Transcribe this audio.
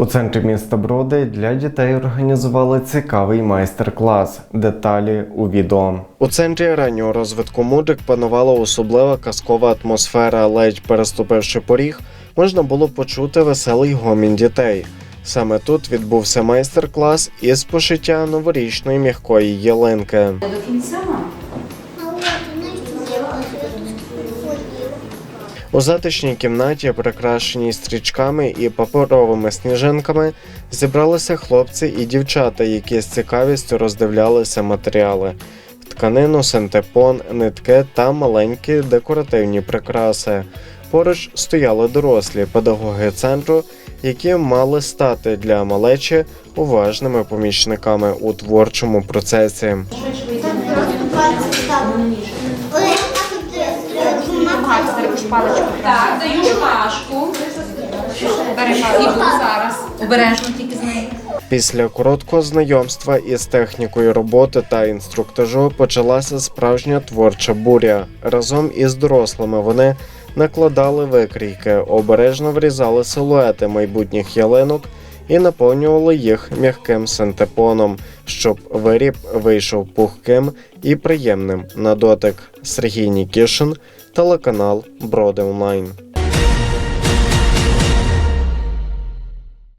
У центрі міста Броди для дітей організували цікавий майстер-клас. Деталі у відео. У центрі раннього розвитку мудрик панувала особлива казкова атмосфера. Ледь переступивши поріг, можна було почути веселий гомін дітей. Саме тут відбувся майстер-клас із пошиття новорічної м'якої ялинки. До кінця. У затишній кімнаті, прикрашеній стрічками і паперовими сніжинками, зібралися хлопці і дівчата, які з цікавістю роздивлялися матеріали. Тканину, синтепон, нитки та маленькі декоративні прикраси. Поруч стояли дорослі педагоги центру, які мали стати для малечі уважними помічниками у творчому процесі. Так, даю шпажку. Іду зараз. Обережно тільки з нею. Після короткого знайомства із технікою роботи та інструктажу почалася справжня творча буря. Разом із дорослими вони накладали викрійки, обережно врізали силуети майбутніх ялинок і наповнювали їх м'яким синтепоном, щоб виріб вийшов пухким і приємним на дотик. Сергій Нікішин, телеканал Броди Онлайн.